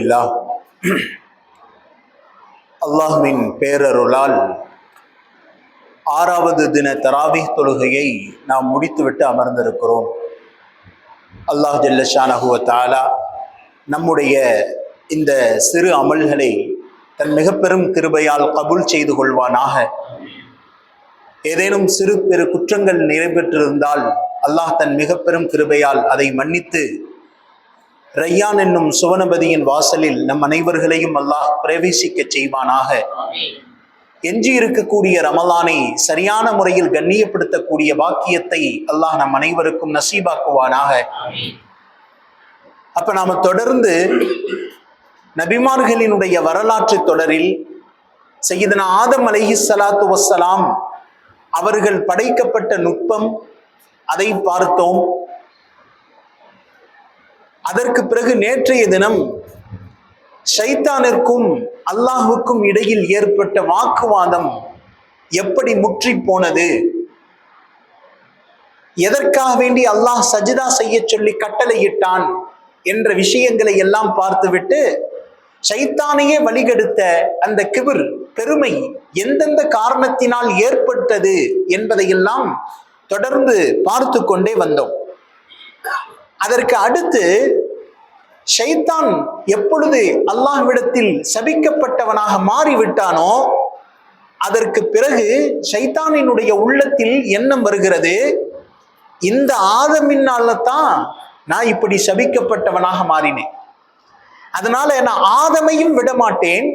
இல்லா அல்லாஹ்வின் பேரருளால் ஆறாவது தின தராவி தொழுகையை நாம் முடித்துவிட்டு அமர்ந்திருக்கிறோம். அல்லாஹ் ஜல்லஷானஹுவ தாலா நம்முடைய இந்த சிறு அமல்களை தன் மிக பெரும் கிருபையால் கபுல் செய்து கொள்வானாக. ஏதேனும் சிறு பெரு குற்றங்கள் நிறைவேற்றிருந்தால் அல்லாஹ் தன் மிக பெரும் கிருபையால் அதை மன்னித்து ரையான் என்னும் சுவனபதியின் வாசலில் நம் அனைவர்களையும் அல்லாஹ் பிரவேசிக்க செய்வானாக. எஞ்சி இருக்கக்கூடிய ரமலானை சரியான முறையில் கண்ணியப்படுத்தக்கூடிய வாக்கியத்தை அல்லாஹ் நம் அனைவருக்கும் நசீபாக்குவானாக. அப்ப நாம தொடர்ந்து நபிமார்களினுடைய வரலாற்று தொடரில் செய்தன ஆதம் அலஹி சலாத்து வசலாம் அவர்கள் படைக்கப்பட்ட நுட்பம் அதை பார்த்தோம். அதற்கு பிறகு நேற்றைய தினம் ஷைத்தானிற்கும் அல்லாஹுக்கும் இடையில் ஏற்பட்ட வாக்குவாதம் எப்படி முற்றி போனது எதற்காக வேண்டி அல்லாஹ் சஜிதா செய்ய சொல்லி கட்டளையிட்டான் என்ற விஷயங்களை எல்லாம் பார்த்துவிட்டு சைத்தானையே வழிகெடுத்த அந்த கிபிர் பெருமை எந்தெந்த காரணத்தினால் ஏற்பட்டது என்பதையெல்லாம் தொடர்ந்து பார்த்து கொண்டே வந்தோம். அதற்கு அடுத்து ஷைத்தான் எப்பொழுது அல்லாஹ்விடத்தில் சபிக்கப்பட்டவனாக மாறிவிட்டானோ அதற்கு பிறகு ஷைத்தானினுடைய உள்ளத்தில் எண்ணம் வருகிறது இந்த ஆதமின்னால தான் நான் இப்படி சபிக்கப்பட்டவனாக மாறினேன். அதனால நான் ஆதமையும் விடமாட்டேன்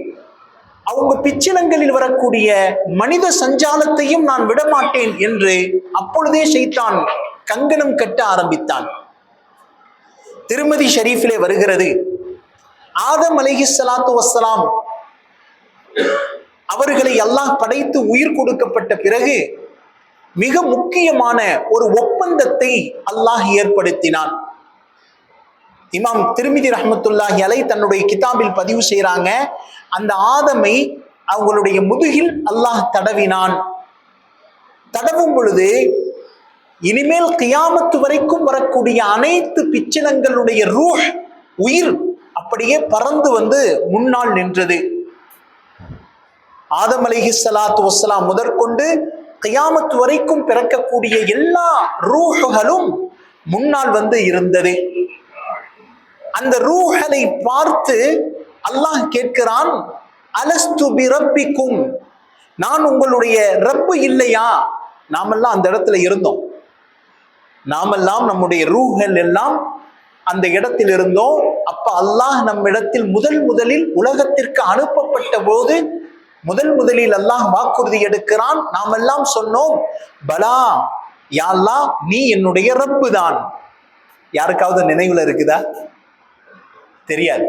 அவங்க பிச்சிலங்களில் வரக்கூடிய மனித சஞ்சாலத்தையும் நான் விடமாட்டேன் என்று அப்பொழுதே ஷைத்தான் கங்கணம் கட்ட ஆரம்பித்தான். திருமதி ஷரீஃபிலே வருகிறது. ஆதம் அலஹி சலாத்து வசலாம் அவர்களை அல்லாஹ் படைத்து உயிர் கொடுக்கப்பட்ட பிறகு மிக முக்கியமான ஒரு ஒப்பந்தத்தை அல்லாஹ் ஏற்படுத்தினான். இமாம் திருமிதி ரஹமத்துல்லாஹி அலை தன்னுடைய கிதாபில் பதிவு செய்கிறாங்க அந்த ஆதமை அவங்களுடைய முதுகில் அல்லாஹ் தடவினான். தடவும் பொழுது இனிமேல் கியாமத்து வரைக்கும் வரக்கூடிய அனைத்து பிச்சினங்களுடைய ரூஹ் உயிர் அப்படியே பறந்து வந்து முன்னால் நின்றது. ஆதம் அலிஹி சலாத்து வசலாம் முதற்கொண்டு கியாமத்து வரைக்கும் பிறக்கக்கூடிய எல்லா ரூஹுகளும் முன்னால் வந்து இருந்தது. அந்த ரூஹலை பார்த்து அல்லாஹ் கேட்கிறான் அலஸ்து ரப்பிக்கும் நான் உங்களுடைய ரப்பு இல்லையா? நாமெல்லாம் அந்த இடத்துல இருந்தோம். நாமெல்லாம் நம்முடைய ரூகள் எல்லாம் அந்த இடத்தில் இருந்தோம் அப்ப அல்லாஹ் நம்மிடத்தில் முதல் முதலில் உலகத்திற்கு அனுப்பப்பட்ட போது முதல் முதலில் அல்லாஹ் வாக்குறுதி எடுக்கிறான். நாம் எல்லாம் சொன்னோம் பலா யாழ்லா நீ என்னுடைய ரப்பு தான். யாருக்காவது நினைவுல இருக்குதா? தெரியாது.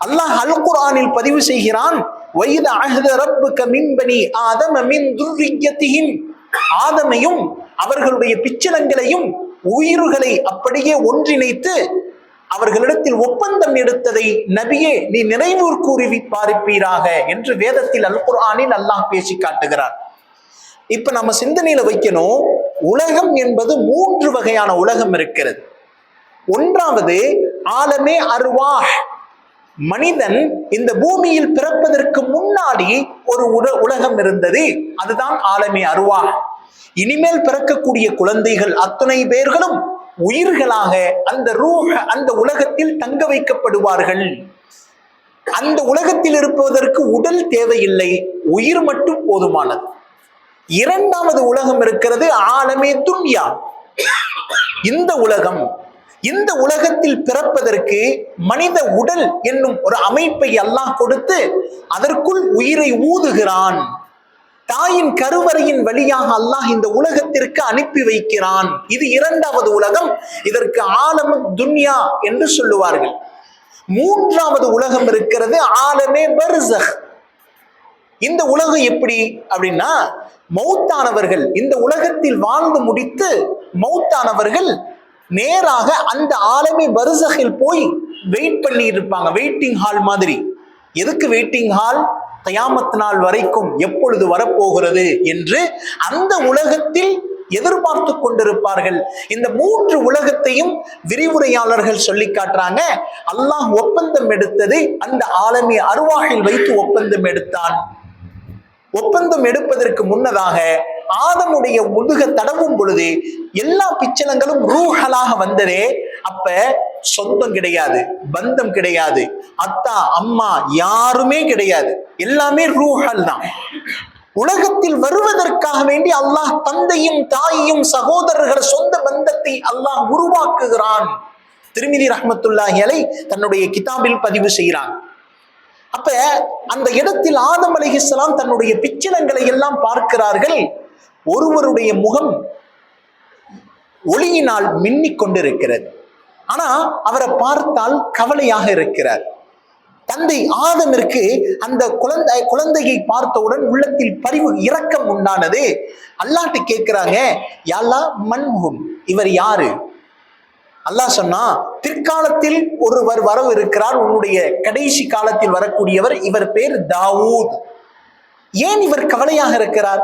அல்லாஹ் அல் குர்ஆனில் பதிவு செய்கிறான் வயது அஹத ரப்புக மின்பனி ஆதம மின் துர்ரியத்திஹிம் ஆதமையும் அவர்களுடைய பிச்சலங்களையும் உயிர்களை அப்படியே ஒன்றிணைத்து அவர்களிடத்தில் ஒப்பந்தம் எடுத்ததை நபியே நீ நினைவூர் கூறி பார்ப்பீராக என்று வேதத்தில் அல் குர்ஆனில் அல்லாஹ் பேசி காட்டுகிறார். இப்ப நம்ம சிந்தனையில வைக்கணும் உலகம் என்பது மூன்று வகையான உலகம் இருக்கிறது. ஒன்றாவது ஆலமே அருவா மனிதன் இந்த பூமியில் பிறப்பதற்கு முன்னாடி ஒரு உல உலகம் இருந்தது அதுதான் ஆலமே அருவா இனிமேல் பிறக்கக்கூடிய குழந்தைகள் அத்தனை பேர்களும் உயிர்களாக அந்த ரூஹ அந்த உலகத்தில் தங்க வைக்கப்படுவார்கள். அந்த உலகத்தில் இருப்பதற்கு உடல் தேவையில்லை உயிர் மட்டும் போதுமானது. இரண்டாவது உலகம் இருக்கிறது ஆலமே துன்யா. இந்த உலகம் இந்த உலகத்தில் பிறப்பதற்கு மனித உடல் என்னும் ஒரு அமைப்பை அல்லாஹ் கொடுத்து அதற்குள் உயிரை ஊதுகிறான். தாயின் கருவறையின் வழியாக அல்லாஹ் இந்த உலகத்திற்கு அனுப்பி வைக்கிறான். இது இரண்டாவது உலகம். இதற்கு ஆலமு துன்யா என்று சொல்லுவார்கள். மூன்றாவது உலகம் இருக்கிறது ஆலமே பர்சஹ் இந்த உலகம் எப்படி அப்படின்னா மௌத்தானவர்கள் இந்த உலகத்தில் வாழ்ந்து முடித்து மௌத்தானவர்கள் நேராக அந்த ஆலமே பருசகில் போய் வெயிட் பண்ணி இருப்பாங்க வெயிட்டிங் ஹால் மாதிரி. எதுக்கு வெயிட்டிங் ஹால் கயாமத் நாள் வரைக்கும் எப்பொழுது வரப்போகிறது என்று அந்த உலகத்தில் எதிர்பார்த்து கொண்டிருப்பார்கள். இந்த மூன்று உலகத்தையும் விரிவுரையாளர்கள் சொல்லி காட்டுறாங்க. அல்லாஹ் ஒப்பந்தம் எடுத்தது அந்த ஆலமி அருவாகில் வைத்து ஒப்பந்தம் எடுத்தான். ஒப்பந்தம் எடுப்பதற்கு முன்னதாக ஆதமுடைய முதுக தடவும் பொழுது எல்லா பிச்சலங்களும் ரூஹலாக வந்ததே. அப்ப சொந்தம் கிடையாது பந்தம் கிடையாது. அத்தா அம்மா யாருமே கிடையாது. எல்லாமே ரூஹல் தான். உலகத்தில் வருவதற்காக வேண்டி அல்லாஹ் தந்தையும் தாயும் சகோதரர்கள் சொந்த பந்தத்தை அல்லாஹ் உருவாக்குகிறான். திருமிதி ரஹமத்துல்லாஹி அலை தன்னுடைய கிதாபில் பதிவு செய்கிறான். அப்ப அந்த இடத்தில் ஆதம் அலிஹிஸ்லாம் தன்னுடைய பிச்சிலங்களை எல்லாம் பார்க்கிறார்கள். ஒருவருடைய முகம் ஒளியினால் மின்னிக் கொண்டிருக்கிறது ஆனா அவரை பார்த்தால் கவலையாக இருக்கிறார். தந்தை ஆதமிற்கு அந்த குழந்தை குழந்தையை பார்த்தவுடன் உள்ளத்தில் பரிவு இரக்கம் உண்டானது. அல்லாட்டு கேட்கிறாங்க யாழ்லா மன்முகம் இவர் யாரு? அல்லாஹ் சொன்னா பிற்காலத்தில் ஒருவர் வரவு இருக்கிறார் உன்னுடைய கடைசி காலத்தில் வரக்கூடியவர் இவர் பேர் தாவூத். ஏன் இவர் கவலையாக இருக்கிறார்?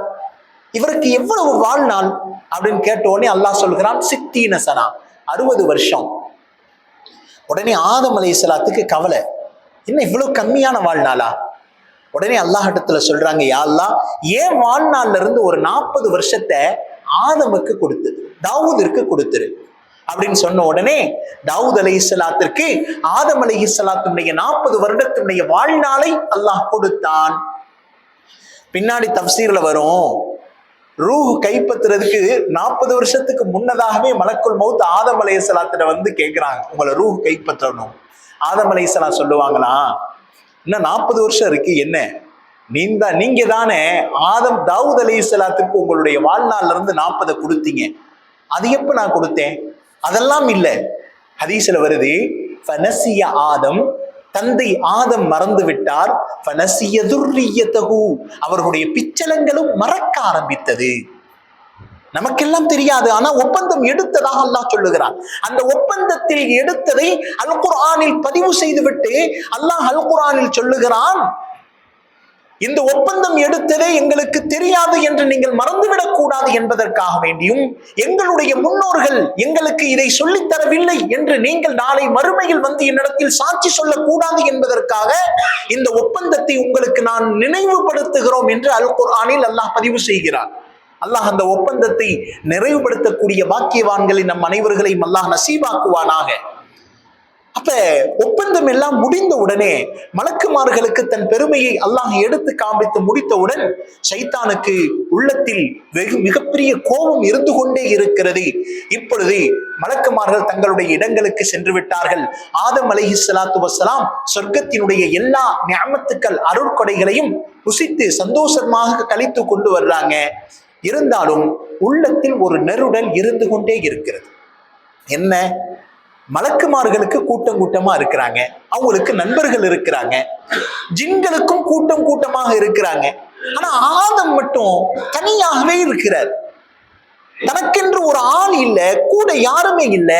இவருக்கு எவ்வளவு வாழ்நாள்? அப்படின்னு கேட்ட உடனே அல்லாஹ் சொல்கிறான் சித்தீன சனா அறுபது வருஷம். உடனே ஆதம் அலை இஸ்லாத்துக்கு கவலை. என்ன இவ்வளவு கம்மியான வாழ்நாளா? உடனே அல்லாஹிடத்துல சொல்றாங்க யாழ்லா ஏன் வாழ்நாள்ல இருந்து ஒரு நாற்பது வருஷத்தை ஆதமுக்கு கொடுத்து தாவூதிற்கு கொடுத்துரு? அப்படின்னு சொன்ன உடனே தாவூத் அலி இஸ்லாத்திற்கு ஆதம் அலி இஸ்லாத்தினுடைய நாற்பது வருடத்தினுடைய வாழ்நாளை அல்லாஹ் கொடுத்தான். பின்னாடி தப்சீர்ல வரும். ரூஹ் கைப்பற்றுறதுக்கு நாற்பது வருஷத்துக்கு முன்னதாகவே மலக்குள் மௌத் ஆதம் அலையசலாத்திட வந்து கேட்குறாங்க. உங்களை ரூஹ் கைப்பற்றணும். ஆதம் அலையசலா சொல்லுவாங்களா? இன்னும் நாற்பது வருஷம் இருக்கு என்ன? நீங்க நீங்க தானே ஆதம் தாவூத் அலையசலாத்துக்கு உங்களுடைய வாழ்நாள்ல இருந்து நாற்பதை கொடுத்தீங்க. அது எப்ப நான் கொடுத்தேன்? அதெல்லாம் இல்லை. ஹதீஸ்ல வருது ஃபனசிய ஆதம் தந்தை ஆதம் மறந்து விட்டார் அவர்களுடைய பிச்சலங்களும் மறக்க ஆரம்பித்தது. நமக்கெல்லாம் தெரியாது ஆனா ஒப்பந்தம் எடுத்ததாக அல்லாஹ் சொல்லுகிறான். அந்த ஒப்பந்தத்தில் எடுத்ததை அல் குர்ஆனில் பதிவு செய்துவிட்டு அல்லாஹ் அல் குர்ஆனில் சொல்லுகிறான் இந்த ஒப்பந்தம் எடுத்ததே எங்களுக்கு தெரியாது என்று நீங்கள் மறந்துவிடக் கூடாது என்பதற்காக வேண்டியும் எங்களுடைய முன்னோர்கள் எங்களுக்கு இதை சொல்லித் தரவில்லை என்று நீங்கள் நாளை மறுமையில் வந்து என்னிடத்தில் சாட்சி சொல்லக்கூடாது என்பதற்காக இந்த ஒப்பந்தத்தை உங்களுக்கு நான் நினைவுபடுத்துகிறோம் என்று அல் குர்ஆனில் அல்லாஹ் பதிவு செய்கிறார். அல்லாஹ் அந்த ஒப்பந்தத்தை நிறைவுபடுத்தக்கூடிய பாக்கியவான்களை நம் அனைவர்களையும் அல்லாஹ் நசீபாக்குவானாக. அப்ப ஒப்பந்தம் எல்லாம் முடிந்த உடனே மலக்குமார்களுக்கு தன் பெருமையை அல்லாஹ் எடுத்து காண்பித்து முடித்தவுடன் சைத்தானுக்கு உள்ளத்தில் வெகு மிகப்பெரிய கோபம் இருந்து கொண்டே இருக்கிறது. இப்பொழுது மலக்குமார்கள் தங்களுடைய இடங்களுக்கு சென்று விட்டார்கள். ஆதம் அலஹி சலாத்து வசலாம் சொர்க்கத்தினுடைய எல்லா ஞாபத்துக்கள் அருட்கொடைகளையும் புசித்து சந்தோஷமாக கழித்து கொண்டு வர்றாங்க. இருந்தாலும் உள்ளத்தில் ஒரு நெருடல் இருந்து கொண்டே இருக்கிறது. என்ன? மலக்குமார்களுக்கு கூட்டம் கூட்டமா இருக்கிறாங்க. அவங்களுக்கு நண்பர்கள் இருக்கிறாங்க. ஜின்களுக்கும் கூட்டம் கூட்டமாக இருக்கிறாங்க. ஆனா ஆதம் மட்டும் தனியாகவே இருக்கிறார். தனக்கென்று ஒரு ஆள் இல்ல கூட யாருமே இல்ல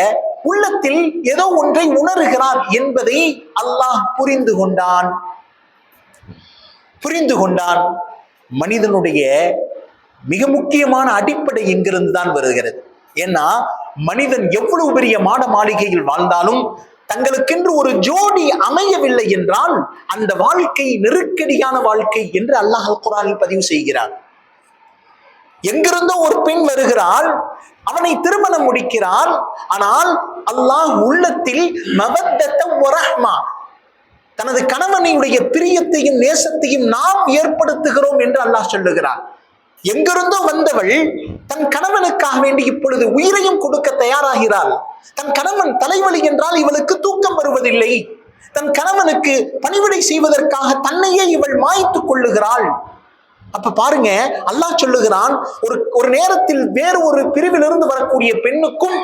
உள்ளத்தில் ஏதோ ஒன்றை உணர்கிறார் என்பதை அல்லாஹ் புரிந்து கொண்டான். புரிந்து கொண்டான். மனிதனுடைய மிக முக்கியமான அடிப்படை எங்கிருந்து தான் வருகிறது. ஏன்னா மனிதன் எவ்வளவு பெரிய மாட மாளிகையில் வாழ்ந்தாலும் தங்களுக்கென்று ஒரு ஜோடி அமையவில்லை என்றால் அந்த வாழ்க்கை நெருக்கடியான வாழ்க்கை என்று அல்லாஹ் குரானில் பதிவு செய்கிறார். எங்கிருந்தோ ஒரு பெண் வருகிறாள் அவனை திருமணம் முடிக்கிறான் ஆனால் அல்லாஹ் உள்ளத்தில் மவத்தத்த ஒரஹ்மா தனது கணவனையுடைய பிரியத்தையும் நேசத்தையும் நாம் ஏற்படுத்துகிறோம் என்று அல்லாஹ் சொல்லுகிறார். எங்கிருந்தோ வந்தவள் தன் கணவனுக்காக வேண்டி இப்பொழுது உயிரையும் கொடுக்க தயாராகிறாள். தன் கணவன் தலைவலி என்றால் இவளுக்கு தூக்கம் வருவதில்லை. தன் கணவனுக்கு பணிவிடை செய்வதற்காக தன்னையே இவள் மாய்த்துக் கொள்ளுகிறாள். அப்ப பாருங்க அல்லாஹ் சொல்லுகிறான் ஒரு ஒரு நேரத்தில் வேறு ஒரு பிரிவிலிருந்து வரக்கூடிய பெண்ணுக்கும்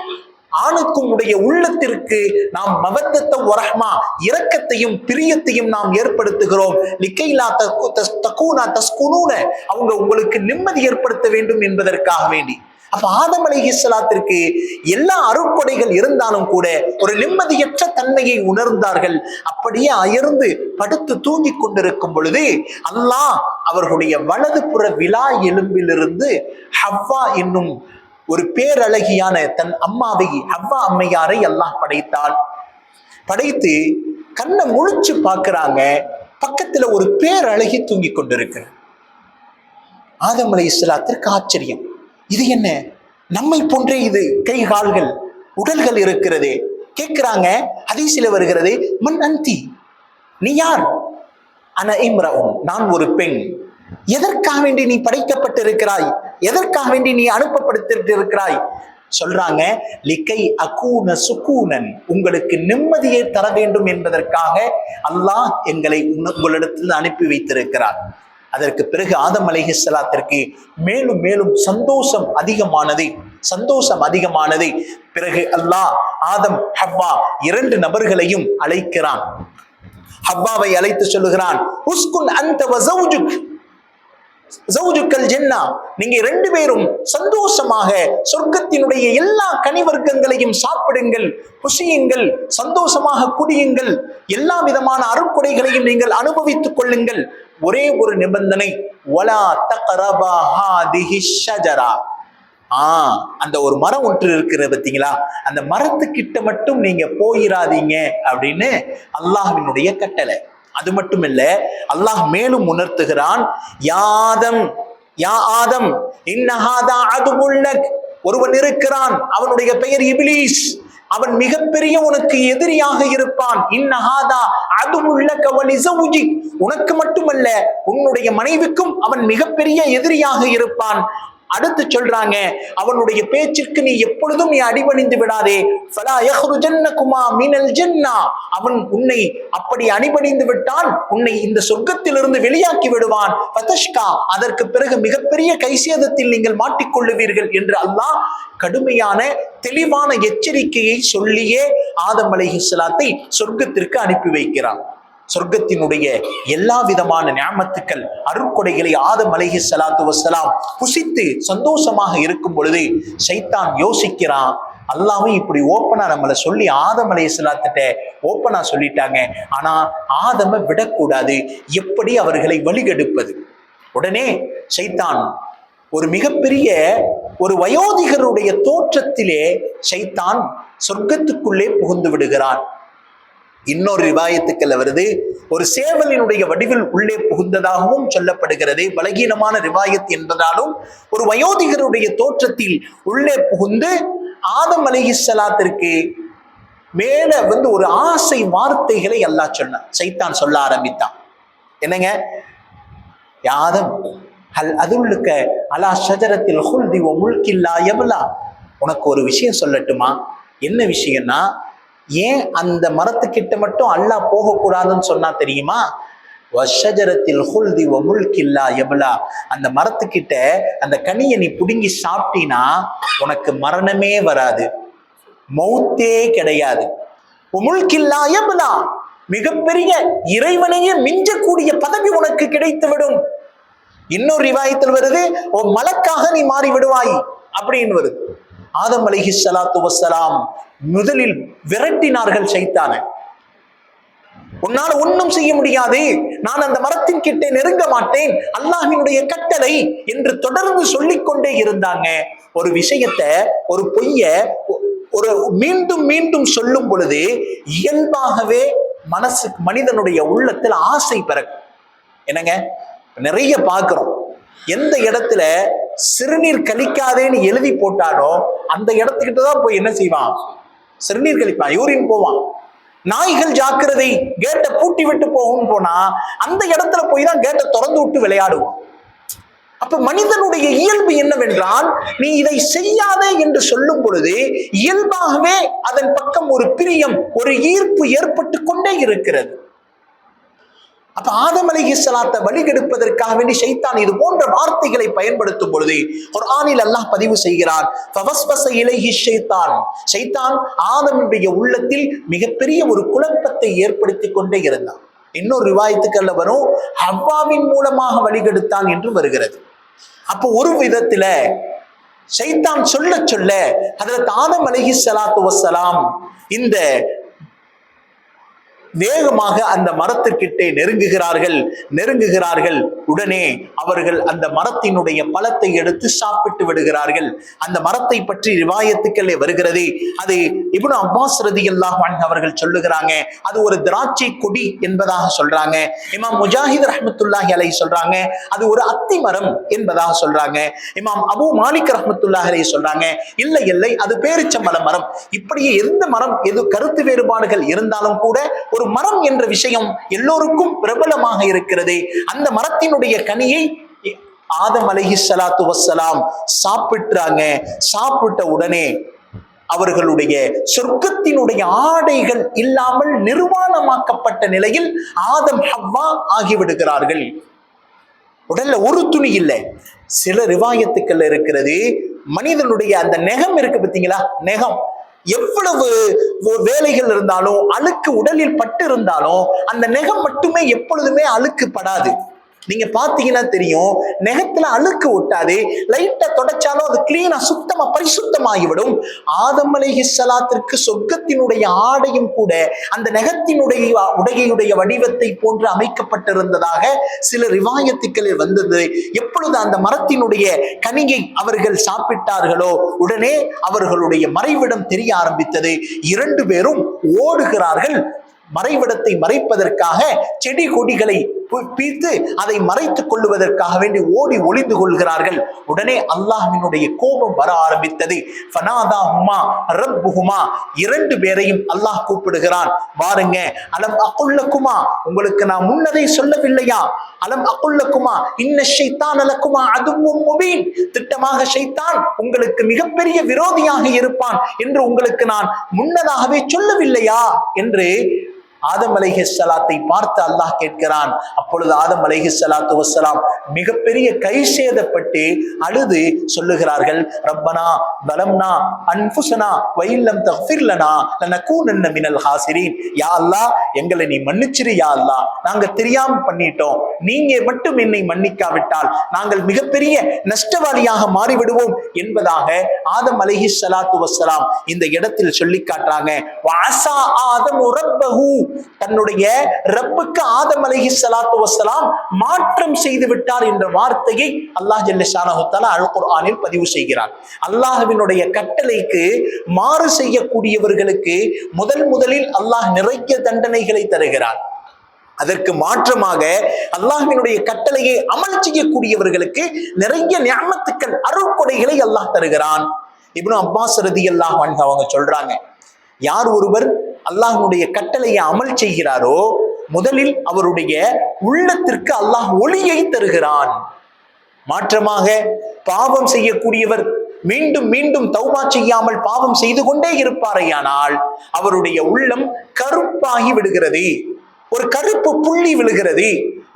ஆணுக்கும் உடைய உள்ளத்திற்கு நாம் மவத்தத்த ஒரஹ்மா இரக்கத்தையும் பிரியத்தையும் நாம் ஏற்படுத்துகிறோம். லிக்கைலா தஸ் தக்கூனா தஸ்குனூன அவங்க உங்களுக்கு நிம்மதி ஏற்படுத்த வேண்டும் என்பதற்காக வேண்டி. அப்ப ஆதம் அலைஹிஸ்ஸலாத்திற்கு எல்லா அருட்கொடைகள் இருந்தாலும் கூட ஒரு நிம்மதியற்ற தன்மையை உணர்ந்தார்கள். அப்படியே அயர்ந்து படுத்து தூங்கிக் கொண்டிருக்கும் பொழுது அல்லாஹ் அவர்களுடைய வலது புற விழா எலும்பிலிருந்து ஹவ்வா என்னும் ஒரு பேரழகியான தன் அம்மாவை அவ்வா அம்மையாரை அல்லாஹ் படைத்தான் படைத்து கண்ணை முழிச்சு பார்க்குறாங்க. பக்கத்துல ஒரு பேரழகி தூங்கி கொண்டிருக்கிறார். ஆதம் அலை இஸ்லாத்திற்கு ஆச்சரியம். இது என்ன? நம்மை போன்றே இது. கை கால்கள் உடல்கள் இருக்கிறது. கேட்கிறாங்க ஹதீஸில் வருகிறது மண் அந்தி நீ யார்? அன இம்ரவும் நான் ஒரு பெண். எதற்காக வேண்டி நீ படைக்கப்பட்டிருக்கிறாய்? எதற்காக வேண்டி நீ அனுப்பப்படுத்திட்டு இருக்கிறாய்? சொல்றாங்க லிக்கை அகூன சுக்கூனன் உங்களுக்கு நிம்மதியை தர வேண்டும் என்பதற்காக அல்லாஹ் எங்களை உங்களிடத்தில் அனுப்பி வைத்திருக்கிறார். அதற்கு பிறகு ஆதம் அலைஹிஸ்ஸலாத்திற்கு மேலும் மேலும் சந்தோஷம் அதிகமானது சந்தோஷம் அதிகமானது பிறகு அல்லாஹ் ஆதம் ஹவ்வா இரண்டு நபர்களையும் அழைக்கிறான். ஹவ்வாவை அழைத்து சொல்லுகிறான் உஸ்குன் அந்த ஜவுஜுக்கல் ஜென்னா. நீங்க ரெண்டு பேரும் சந்தோஷமாக சொர்க்கத்தினுடைய எல்லா கனிவர்க்கங்களையும் சாப்பிடுங்கள் புசியுங்கள் சந்தோஷமாக குடியுங்கள் எல்லா விதமான அருட்கொடைகளையும் நீங்கள் அனுபவித்துக் கொள்ளுங்கள். ஒரே ஒரு நிபந்தனை வலா தக்ரபா ஷஜரா. ஆ அந்த ஒரு மரம் ஒன்று இருக்கிறது பார்த்தீங்களா? அந்த மரத்துக்கிட்ட மட்டும் நீங்க போயிடாதீங்க அப்படின்னு அல்லாஹினுடைய கட்டளை. அது மட்டுமில்ல அல்லாஹ் மேலும் உணர்த்துகிறான் யாதம் யா ஆதம் இன்னஹாதா அதுபுல்லக் ஒருவன் இருக்கிறான் அவனுடைய பெயர் இபிலீஸ். அவன் மிகப்பெரிய உனக்கு எதிரியாக இருப்பான். இன்னஹாதா அதுமுள்ள கவலி சவுஜிக் உனக்கு மட்டுமல்ல உன்னுடைய மனைவிக்கும் அவன் மிகப்பெரிய எதிரியாக இருப்பான். அடுத்து சொல்றாங்க அவனுடைய பேச்சிற்கு நீ எப்பொழுதும் நீ அடிபணிந்து விடாதே. ஃபலா யஹ்ருஜன்னகுமா மினல் அவன் உன்னை அப்படி அணிபணிந்து விட்டான் உன்னை இந்த சொர்க்கத்திலிருந்து வெளியாக்கி விடுவான். பதஷ்கா அதற்கு பிறகு மிகப்பெரிய கைசேதத்தில் நீங்கள் மாட்டிக்கொள்ளுவீர்கள் என்று அல்லாஹ் கடுமையான தெளிவான எச்சரிக்கையை சொல்லியே ஆதம் அலைஹிஸ்ஸலாத்தை சொர்க்கத்திற்கு அனுப்பி வைக்கிறான். சொர்க்கத்தினுடைய எல்லா விதமான ஞாபத்துக்கள் அருட்கொடைகளை ஆதம் அலைஹி சலாத்து வசலாம் புசித்து சந்தோஷமாக இருக்கும் பொழுது சைத்தான் யோசிக்கிறான். அல்லாவும் இப்படி ஓப்பனா நம்மளை சொல்லி ஆதம் அலைய ஸலாத்திட்ட ஓப்பனா சொல்லிட்டாங்க. ஆனா ஆதம விடக்கூடாது. எப்படி அவர்களை வழிகெடுப்பது? உடனே சைத்தான் ஒரு மிகப்பெரிய ஒரு வயோதிகருடைய தோற்றத்திலே சைத்தான் சொர்க்கத்துக்குள்ளே புகுந்து விடுகிறான். இன்னொரு ரிவாயத்துக்கள் வருது. ஒரு சேவலினுடைய வடிவில் உள்ளே புகுந்ததாகவும் சொல்லப்படுகிறது. பலகீனமான ரிவாயத் என்பதாலும் ஒரு வயோதிகருடைய தோற்றத்தில் உள்ளே புகுந்து ஆதம் அலைஹிஸ்ஸலாத்திற்கு மேல வந்து ஒரு ஆசை வார்த்தைகளை எல்லாம் சொன்னான். சைத்தான் சொல்ல ஆரம்பித்தான். என்னங்க? யாதம் ஹல் அதுல்லுக்க அலா ஷஜரத்தில் ஹுல்தி ஒ முல்கில்லா எவலா உனக்கு ஒரு விஷயம் சொல்லட்டுமா? என்ன விஷயம்னா ஏன் அந்த மரத்துக்கிட்ட மட்டும் அல்லாஹ் போகக்கூடாதுன்னு சொன்னா தெரியுமா? வஷஜரத்தில் ஹுல்தி ஒ முல்கில்லா எவலா அந்த மரத்துக்கிட்ட அந்த கனியை நீ புடுங்கி சாப்பிட்டீனா உனக்கு மரணமே வராது. மௌத்தே கிடையாது. உமுல்கில்லா எவலா மிகப்பெரிய இறைவனையே மிஞ்சக்கூடிய பதவி உனக்கு கிடைத்துவிடும். இன்னொரு ரிவாயத்தில் வருது ஓ மலக்காக நீ மாறி விடுவாய் அப்படின்னு வருது. ஆதம் அலிஹி சலாத்து வசலாம் முதலில் விரட்டினார்கள் சைத்தான. உன்னால ஒன்றும் செய்ய முடியாது. நான் அந்த மரத்தின் கிட்டே நெருங்க மாட்டேன். அல்லாஹினுடைய கட்டளை என்று தொடர்ந்து சொல்லிக்கொண்டே இருந்தாங்க. ஒரு விஷயத்தை ஒரு பொய்ய ஒரு மீண்டும் மீண்டும் சொல்லும் பொழுது இயல்பாகவே மனசு மனிதனுடைய உள்ளத்தில் ஆசை பிறக்கும். என்னங்க? நிறைய பார்க்குறோம். எந்த இடத்துல சிறுநீர் கழிக்காதேன்னு எழுதி போட்டாலும் அந்த இடத்துக்கிட்ட தான் போய் என்ன செய்வான்? சிறுநீர் கழிப்பான் யூரின் போவான். நாய்கள் ஜாக்கிரதை கேட்டை பூட்டி விட்டு போகும் போனா அந்த இடத்துல போய் தான் கேட்டை திறந்து விட்டு விளையாடுவான். அப்ப மனிதனுடைய இயல்பு என்னவென்றால் நீ இதை செய்யாதே என்று சொல்லும் பொழுது இயல்பாகவே அதன் பக்கம் ஒரு பிரியம் ஒரு ஈர்ப்பு ஏற்பட்டு கொண்டே இருக்கிறது. அப்ப ஆதம் அலைஹிஸ்ஸலாத்தை வழிகெடுப்பதற்காக வேண்டி ஷைத்தான் இது போன்ற வார்த்தைகளை பயன்படுத்தும் பொழுது ஒரு ஆணில் அல்லாஹ் பதிவு செய்கிறான். ஃபவஸ்வஸ இலைஹி ஷைத்தான். ஷைத்தான் ஆதமுடைய உள்ளத்தில் மிகப்பெரிய ஒரு குழப்பத்தை ஏற்படுத்தி கொண்டே இருந்தான். இன்னொரு ரிவாயத்துக்கள்ல வரும். ஹவ்வாவின் மூலமாக வழிகெடுத்தான் என்று வருகிறது. அப்போ ஒரு விதத்துல ஷைத்தான் சொல்ல சொல்ல ஹதரத் தானம் அலைஹி சலாத்து வசலாம் இந்த வேகமாக அந்த மரத்துக்கிட்டே நெருங்குகிறார்கள் நெருங்குகிறார்கள். உடனே அவர்கள் அந்த மரத்தினுடைய பழத்தை எடுத்து சாப்பிட்டு விடுகிறார்கள். அந்த மரத்தை பற்றி ரிவாயத்துக்களே வருகிறது. அது இப்னு அப்பாஸ் ரதி அல்லாஹ் அவர்கள் சொல்லுகிறாங்க. அது ஒரு திராட்சை கொடி என்பதாக சொல்றாங்க. இமாம் முஜாஹித் ரஹமத்துல்லாஹி அலை சொல்றாங்க. அது ஒரு அத்தி மரம் என்பதாக சொல்றாங்க. இமாம் அபு மாலிக் ரஹ்மத்துல்லாஹி அலை சொல்றாங்க. இல்லை இல்லை அது பேரிச்சம்பழ மரம். இப்படியே எந்த மரம் எது கருத்து வேறுபாடுகள் இருந்தாலும் கூட ஒரு மரம் என்ற விஷயம் எல்லோருக்கும் பிரபலமாக இருக்கிறது. அந்த மரத்தினுடைய கனியை ஆதம் அலஹி சலாத்து வசலாம் சாப்பிட்டாங்க. சாப்பிட்ட உடனே அவர்களுடைய சொர்க்கத்தினுடைய ஆடைகள் இல்லாமல் நிர்வாணமாக்கப்பட்ட நிலையில் ஆதம் ஹவ்வா ஆகிவிடுகிறார்கள். உடல்ல ஒரு துணி இல்லை. சில ரிவாயத்துக்கள் இருக்கிறது. மனிதனுடைய அந்த நெகம் இருக்கு பார்த்தீங்களா? நெகம். எவ்வளவு வேலைகள் இருந்தாலும் அழுக்கு உடலில் பட்டு இருந்தாலும் அந்த நெகம் மட்டுமே எப்பொழுதுமே அழுக்கு படாது நீங்க பாத்தீங்கன்னா தெரியும் நெகத்துல அழுக்கு ஒட்டாது லைட்டாக தொடச்சாலும் அது கிளீனா சுத்தமா பரிசுத்தமாகிவிடும். ஆதம் சலாத்திற்கு சொர்க்கத்தினுடைய ஆடையும் கூட அந்த நெகத்தினுடைய உடையுடைய வடிவத்தை போன்று அமைக்கப்பட்டிருந்ததாக சில ரிவாயத்துக்களில் வந்தது. எப்பொழுது அந்த மரத்தினுடைய கனியை அவர்கள் சாப்பிட்டார்களோ உடனே அவர்களுடைய மறைவிடம் தெரிய ஆரம்பித்தது. இரண்டு பேரும் ஓடுகிறார்கள். மறைவிடத்தை மறைப்பதற்காக செடி கொடிகளை பீத்து அதை மறைத்துக் கொள்ளுவதற்காக வேண்டி ஓடி ஒளிந்து கொள்கிறார்கள். உடனே அல்லாஹினுடைய கோபம் வர ஆரம்பித்தது. ஃபனாதாஹுமா ரப்புஹுமா இரண்டு பேரையும் அல்லாஹ் கூப்பிடுகிறான். பாருங்க அலம் அக்குல்லக்குமா உங்களுக்கு நான் முன்னதை சொல்லவில்லையா? அலம் அக்குல்லக்குமா இன்ன ஷைத்தான் அலக்குமா அதுவும் முபீன். திட்டமாக ஷைத்தான் உங்களுக்கு மிகப்பெரிய விரோதியாக இருப்பான். என்று உங்களுக்கு நான் முன்னதாகவே சொல்லவில்லையா? என்று ஆதம் அலைஹி சலாத்தை பார்த்து அல்லாஹ் கேட்கிறான். அப்பொழுது ஆதம் அலைஹி சலாத்து வசலாம் மிகப்பெரிய கை சேதப்பட்டு அழுது சொல்லுகிறார்கள் ரப்பனா பலம்னா அன்புசனா வயில்லம் தஃபிர் லனா நன்ன மினல் ஹாசிரீன். யா அல்லா எங்களை நீ மன்னிச்சிரு யா அல்லா நாங்க தெரியாம பண்ணிட்டோம். நீங்க மட்டும் என்னை மன்னிக்காவிட்டால் நாங்கள் மிகப்பெரிய நஷ்டவாளியாக மாறிவிடுவோம் என்பதாக ஆதம் அலைஹி சலாத்து வசலாம் இந்த இடத்தில் சொல்லி காட்டுறாங்க. வாசா ஆதம் உரப்பகு தன்னுடைய ரப்புக்கு ஆதம் அலஹி சலாத்து வசலாம் மாற்றம் செய்து விட்டார் என்ற வார்த்தையை அல்லாஹ் ஜல்லஷானஹு அல் குர்ஆனில் பதிவு செய்கிறார். அல்லாஹுவினுடைய கட்டளைக்கு மாறு செய்யக்கூடியவர்களுக்கு முதல் முதலில் அல்லாஹ் நிறைய தண்டனைகளை தருகிறார். அதற்கு மாற்றமாக அல்லாஹினுடைய கட்டளையை அமல் செய்யக்கூடியவர்களுக்கு நிறைய ஞாபகத்துக்கள் அருள்கொடைகளை அல்லாஹ் தருகிறான். இப்னு அப்பாஸ் ரதி அல்லாஹ் அவங்க சொல்றாங்க யார் ஒருவர் அல்லாஹுடைய கட்டளையை அமல் செய்கிறாரோ முதலில் அவருடைய உள்ளத்திற்கு அல்லாஹ் ஒளியை தருகிறான். மாற்றமாக பாவம் செய்யக்கூடியவர் மீண்டும் மீண்டும் தௌபா செய்யாமல் பாவம் செய்து கொண்டே இருப்பாரையானால் அவருடைய உள்ளம் கருப்பாகி விடுகிறது. ஒரு கருப்பு புள்ளி விழுகிறது.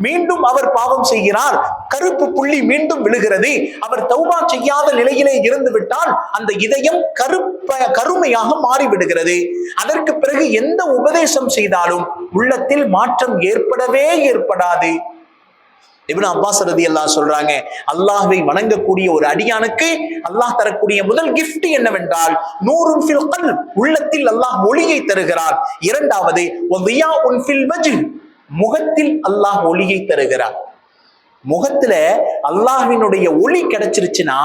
மீண்டும் அவர் பாவம் செய்கிறார். கருப்பு புள்ளி மீண்டும் விழுகிறது. அவர் தௌபா செய்யாத நிலையிலே இருந்து விட்டால் அந்த இதயம் கருப்ப கருமையாக மாறிவிடுகிறது. அதற்கு பிறகு எந்த உபதேசம் செய்தாலும் உள்ளத்தில் மாற்றம் ஏற்படவே ஏற்படாது. இப்னு அப்பாஸ் ரதி எல்லாம் சொல்றாங்க அல்லாஹ்வை வணங்கக்கூடிய ஒரு அடியானுக்கு அல்லாஹ் தரக்கூடிய முதல் கிஃப்ட் என்னவென்றால் நூறு ஃபில் உள்ளத்தில் அல்லாஹ் ஒளியை தருகிறார். இரண்டாவது வதியாஉன் ஃபில் வஜ்ஹ். முகத்தில் அல்லாஹ் ஒளியை தருகிறார். முகத்துல அல்லாஹினுடைய ஒளி கிடைச்சிருச்சுன்னா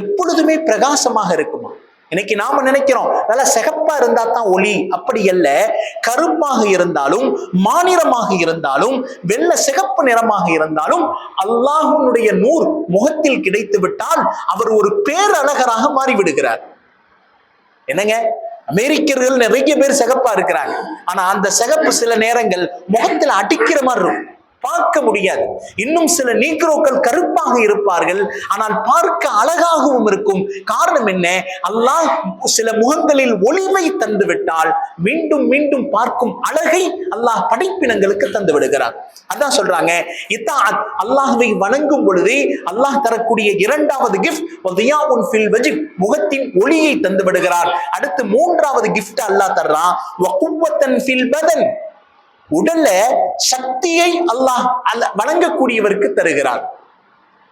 எப்பொழுதுமே பிரகாசமாக இருக்குமா? இன்னைக்கு நாம நினைக்கிறோம் நல்லா சிகப்பா இருந்தா தான் ஒளி. அப்படி அல்ல கருப்பாக இருந்தாலும் மாநிலமாக இருந்தாலும் வெள்ளை சிகப்பு நிறமாக இருந்தாலும் அல்லாஹனுடைய நூர் முகத்தில் கிடைத்து விட்டால் அவர் ஒரு பேரழகராக மாறிவிடுகிறார். என்னங்க? அமெரிக்கர்கள் நிறைய பேர் சிகப்பா இருக்கிறாங்க. ஆனா அந்த சிகப்பு சில நேரங்கள் முகத்துல அடிக்கிற மாதிரி இருக்கும். பார்க்க முடியாது. இன்னும் சில நீக்ரோக்கள் கருப்பாக இருப்பார்கள். ஆனால் பார்க்க அழகாகவும் இருக்கும். காரணம் என்ன? அல்லாஹ் சில முகங்களில் ஒளிவை தந்து விட்டால் மீண்டும் மீண்டும் பார்க்கும் அழகை அல்லாஹ் படைப்பினங்களுக்கு தந்து விடுகிறார். அதான் சொல்றாங்க இத்தாத் அல்லாஹ்வை வணங்கும் பொழுது அல்லாஹ் தரக்கூடிய இரண்டாவது கிஃப்ட் முகத்தின் ஒளியை தந்து விடுகிறார். அடுத்து மூன்றாவது கிஃப்ட் அல்லாஹ் தர்றான் பதன். உடல்ல சக்தியை அல்லாஹ் அல்ல வணங்கக்கூடியவருக்கு தருகிறார்.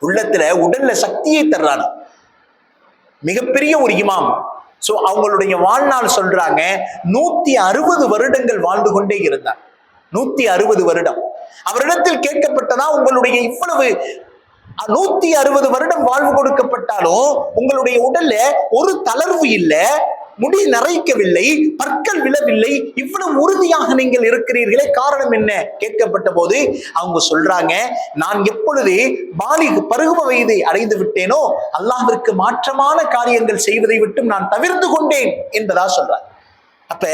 உள்ளத்துல உடல்ல சக்தியை தர்றான் மிகப்பெரிய ஒரு இமாம். சோ அவங்களுடைய வாழ்நாள் சொல்றாங்க நூத்தி அறுபது வருடங்கள் வாழ்ந்து கொண்டே இருந்தார். நூத்தி அறுபது வருடம். அவரிடத்தில் கேட்கப்பட்டதா உங்களுடைய இவ்வளவு நூத்தி அறுபது வருடம் வாழ்வு கொடுக்கப்பட்டாலும் உங்களுடைய உடல்ல ஒரு தளர்வு இல்லை முடி நரைக்கவில்லை பற்கள் விழவில்லை இவ்வளவு உறுதியாக நீங்கள் இருக்கிறீர்களே காரணம் என்ன? கேட்கப்பட்ட போது அவங்க சொல்றாங்க நான் எப்பொழுது பாலி பருகுவ வயதை அடைந்து விட்டேனோ அல்லாவிற்கு மாற்றமான காரியங்கள் செய்வதை விட்டும் நான் தவிர்த்து கொண்டேன் என்பதா சொல்றாங்க. அப்ப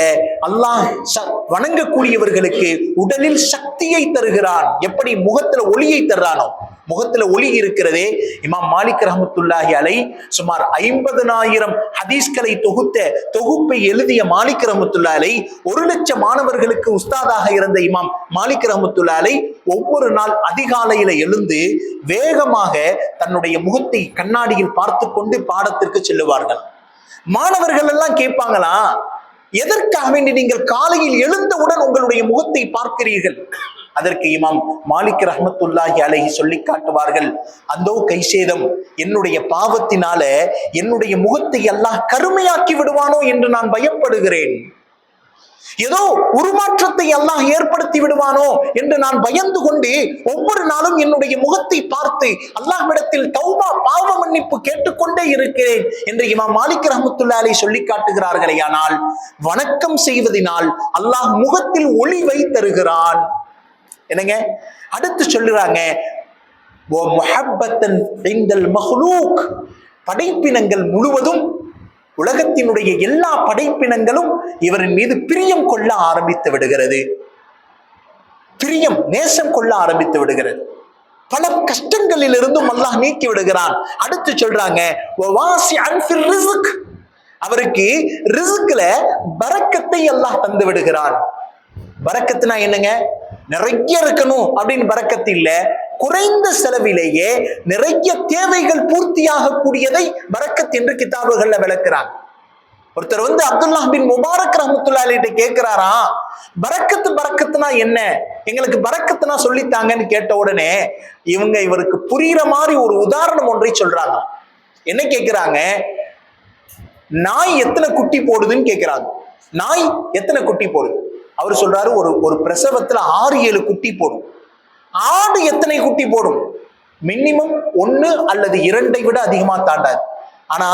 அல்லாஹ் ச- வணங்கக்கூடியவர்களுக்கு உடலில் சக்தியை தருகிறான். எப்படி முகத்துல ஒளியை தர்றானோ? முகத்துல ஒளி இருக்கிறதே இமாம் மாலிக் ரஹமத்துல்லாஹி அலை சுமார் ஐம்பதனாயிரம் ஹதீஸ்களை தொகுத்த தொகுப்பை எழுதிய மாலிக் ரஹமத்துல்லா அலை ஒரு லட்சம் மாணவர்களுக்கு உஸ்தாதாக இருந்த இமாம் மாலிக் ரஹமத்துல்லா அலை ஒவ்வொரு நாள் அதிகாலையில எழுந்து வேகமாக தன்னுடைய முகத்தை கண்ணாடியில் பார்த்து கொண்டு பாடத்திற்கு செல்லுவார்கள். மாணவர்கள் எல்லாம் கேட்பாங்களா? எதற்காக வேண்டி நீங்கள் காலையில் எழுந்தவுடன் உங்களுடைய முகத்தை பார்க்கிறீர்கள். அதற்கு இமாம் மாலிக் ரஹமத்துல்லாஹி அலஹி சொல்லி காட்டுவார்கள் அந்தோ கைசேதம் என்னுடைய பாவத்தினால என்னுடைய முகத்தை எல்லாம் கருமையாக்கி விடுவானோ என்று நான் பயப்படுகிறேன். ஏதோ உருமாற்றத்தை அல்லாஹ் ஏற்படுத்தி விடுவானோ என்று நான் பயந்து கொண்டு ஒவ்வொரு நாளும் என்னுடைய முகத்தை பார்த்து அல்லாஹ்விடத்தில் தௌபா பாவ மன்னிப்பு கேட்டுக்கொண்டே இருக்கிறேன் என்று இமாம் மாலிக் ரஹமத்துல்லா சொல்லி காட்டுகிறார்களே ஆனால் வணக்கம் செய்வதனால் அல்லாஹ் முகத்தில் ஒளிவை தருகிறான் என்னங்க அடுத்து சொல்லுறாங்க மஹ்லூக்." படைப்பினங்கள் முழுவதும் உலகத்தினுடைய எல்லா படைப்பினங்களும் இவரின் மீது பிரியம் கொள்ள ஆரம்பித்து விடுகிறது. பிரியம் நேசம் கொள்ள ஆரம்பித்து விடுகிறது. பல கஷ்டங்களில் இருந்தும் அல்லாஹ் நீக்கி விடுகிறான். அடுத்து சொல்றாங்க ரிஸ்க்." அவருக்கு ரிசுக்ல பறக்கத்தை அல்லாஹ் தந்து விடுகிறான். பறக்கத்துனா என்னங்க? நிறைய இருக்கணும் அப்படின்னு பறக்கத்து இல்ல. குறைந்த செலவிலேயே நிறைய தேவைகள் பூர்த்தியாக கூடியதை பரக்கத் என்று கிதாபுகள்ல விளக்குறாங்க. ஒருத்தர் வந்து அப்துல்லா பின் முபாரக் ரஹமத்துல்லாஹிட்ட கேட்கிறாரா பரக்கத்து பரக்கத்துனா என்ன? எங்களுக்கு பரக்கத்துனா சொல்லித்தாங்கன்னு கேட்ட உடனே இவங்க இவருக்கு புரியுற மாதிரி ஒரு உதாரணம் ஒன்றை சொல்றாங்க. என்ன கேட்கிறாங்க நாய் எத்தனை குட்டி போடுதுன்னு கேட்கிறாங்க நாய் எத்தனை குட்டி போடுது? அவர் சொல்றாரு ஒரு ஒரு பிரசவத்துல ஆறு ஏழு குட்டி போடும். ஆடு எத்தனை குட்டி போடும்? மினிமம் ஒன்னு அல்லது இரண்டை விட அதிகமா தாண்டாது. ஆனா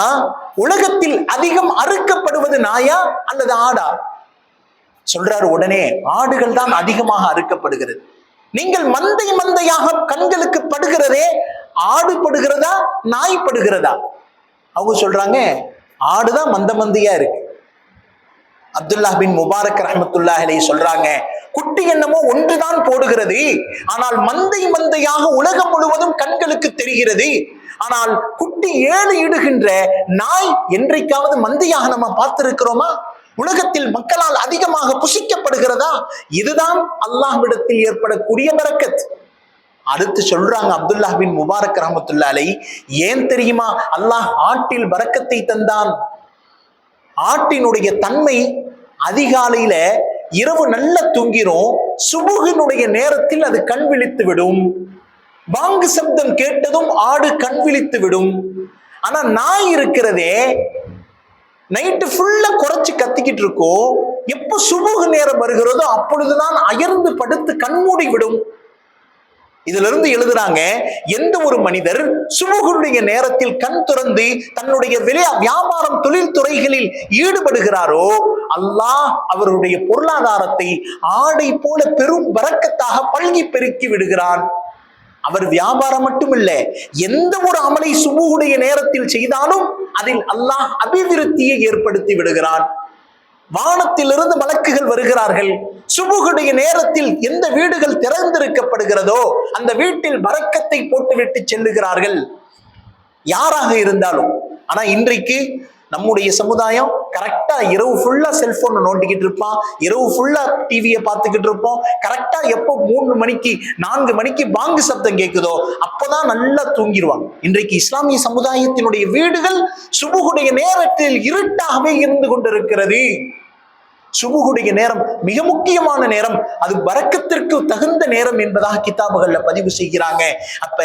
உலகத்தில் அதிகம் அறுக்கப்படுவது நாயா அல்லது ஆடா? சொல்றாரு உடனே ஆடுகள் தான் அதிகமாக அறுக்கப்படுகிறது. நீங்கள் மந்தை மந்தையாக கண்களுக்கு படுகிறதே ஆடு படுகிறதா நாய் படுகிறதா? அவங்க சொல்றாங்க ஆடுதான் மந்த மந்தையா இருக்கு. அப்துல்லா பின் முபாரக் ரஹமத்துல்லா அலை சொல்றாங்க குட்டி என்னமோ ஒன்றுதான் போடுகிறது ஆனால் மந்தை மந்தையாக உலகம் முழுவதும் கண்களுக்கு தெரிகிறது. ஆனால் குட்டி ஏழு இடுகின்ற நாய் என்றைக்காவது மந்தையாக நம்ம பார்த்திருக்கிறோமா? உலகத்தில் மக்களால் அதிகமாக புசிக்கப்படுகிறதா? இதுதான் அல்லாஹ்விடத்தில் ஏற்படக்கூடிய பரக்கத் அடுத்து சொல்றாங்க அப்துல்லா பின் முபாரக் ரஹமத்துல்லா அலை ஏன் தெரியுமா? அல்லாஹ் ஆட்டில் பரக்கத்தை தந்தான். ஆட்டினுடைய தன்மை அதிகாலையில இரவு நல்ல தூங்கிரும். சுபுகனுடைய நேரத்தில் அது கண் விழித்து விடும். பாங்கு சப்தம் கேட்டதும் ஆடு கண் விழித்து விடும். ஆனா நாய் இருக்கிறதே நைட்டு ஃபுல்லா குறைச்சு கத்திக்கிட்டு இருக்கோம் எப்போ சுமூக நேரம் வருகிறதோ அப்பொழுதுதான் அயர்ந்து படுத்து கண்மூடி விடும். இதுல இருந்து எழுதுறாங்க எந்த ஒரு மனிதர் சுமூகனுடைய நேரத்தில் கண் துறந்து தன்னுடைய விளையா வியாபாரம் தொழில் துறைகளில் ஈடுபடுகிறாரோ அல்லாஹ் அவருடைய பொருளாதாரத்தை ஆடை போல பெரும் வரக்கத்தாக பழகி பெருக்கி விடுகிறான். அவர் வியாபாரம் மட்டுமில்ல எந்த ஒரு அமலை சுமூகுடைய நேரத்தில் செய்தாலும் அதில் அல்லாஹ் அபிவிருத்தியை ஏற்படுத்தி விடுகிறான். வானத்திலிருந்து மலக்குகள் வருகிறார்கள். சுபுகுடைய நேரத்தில் எந்த வீடுகள் திறந்திருக்கப்படுகிறதோ அந்த வீட்டில் வரக்கத்தை போட்டுவிட்டு செல்லுகிறார்கள். யாராக இருந்தாலும் ஆனா இன்றைக்கு நம்முடைய சமுதாயம் கரெக்டா இரவு ஃபுல்லா செல்போனை நோண்டிக்கிட்டு இருப்பான் இரவு ஃபுல்லா டிவியை பார்த்துக்கிட்டு இருப்போம் கரெக்டா எப்போ மூணு மணிக்கு நான்கு மணிக்கு பாங்கு சப்தம் கேட்குதோ அப்போதான் நல்லா தூங்கிடுவாங்க இன்றைக்கு இஸ்லாமிய சமுதாயத்தினுடைய வீடுகள் சுபுகுடைய நேரத்தில் இருட்டாகவே இருந்து கொண்டிருக்கிறது. சுபுகுடைய நேரம் மிக முக்கியமான நேரம் அது வரக்கத்திற்கு தகுந்த நேரம் என்பதாக கிதாபுகள்ல பதிவு செய்கிறாங்க. அப்ப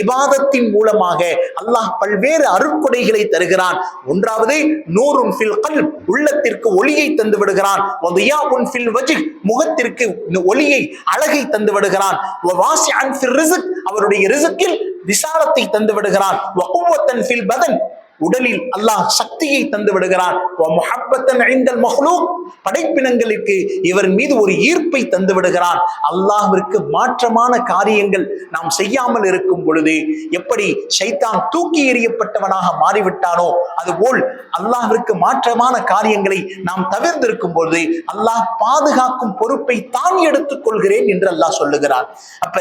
இபாதத்தின் மூலமாக அல்லாஹ் பல்வேறு அருட்கொடைகளை தருகிறான். ஒன்றாவது நூறுன் ஃபில் கல் உள்ளத்திற்கு ஒளியை தந்து விடுகிறான். ஃபில் முகத்திற்கு ஒளியை அழகை தந்து விடுகிறான். ஃபில் அவருடைய ரிசுக்கில் விசாலத்தை தந்து விடுகிறான். ஃபில் பதன் உடலில் அல்லாஹ் சக்தியை தந்து விடுகிறான். படைப்பினங்களுக்கு இவர் மீது ஒரு ஈர்ப்பை தந்து விடுகிறான். அல்லாஹிற்கு மாற்றமான காரியங்கள் நாம் செய்யாமல் இருக்கும் பொழுது எப்படி ஷைத்தான் தூக்கி எறியப்பட்டவனாக மாறிவிட்டானோ அதுபோல் அல்லாஹிற்கு மாற்றமான காரியங்களை நாம் தவிர்ந்திருக்கும் பொழுது அல்லாஹ் பாதுகாக்கும் பொறுப்பை தான் எடுத்துக் கொள்கிறேன் என்று அல்லாஹ் சொல்லுகிறான். அப்ப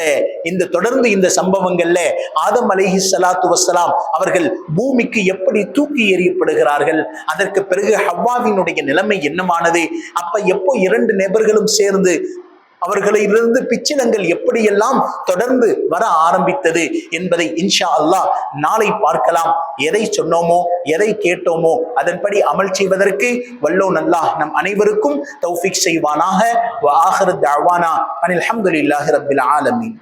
இந்த தொடர்ந்து இந்த சம்பவங்கள்ல ஆதம் அலைஹி சலாத்து வசலாம் அவர்கள் பூமிக்கு எப்படி தூக்கி எறியப்படுகிறார்கள்? அதற்கு பிறகு ஹவ்வாவினுடைய நிலைமை என்னமானது அப்ப எப்போ இரண்டு நபர்களும் சேர்ந்து அவர்களிலிருந்து பிச்சினங்கள் எப்படியெல்லாம் தொடர்ந்து வர ஆரம்பித்தது என்பதை இன்ஷா அல்லாஹ் நாளை பார்க்கலாம். எதை சொன்னோமோ எதை கேட்டோமோ அதன்படி அமல் செய்வதற்கு வல்லோ நல்லா நம் அனைவருக்கும் தௌஃபிக் செய்வானாக. வ ஆஹிரு அனில் ஹம்துலில்லாஹி ரபில் ஆலமீன்.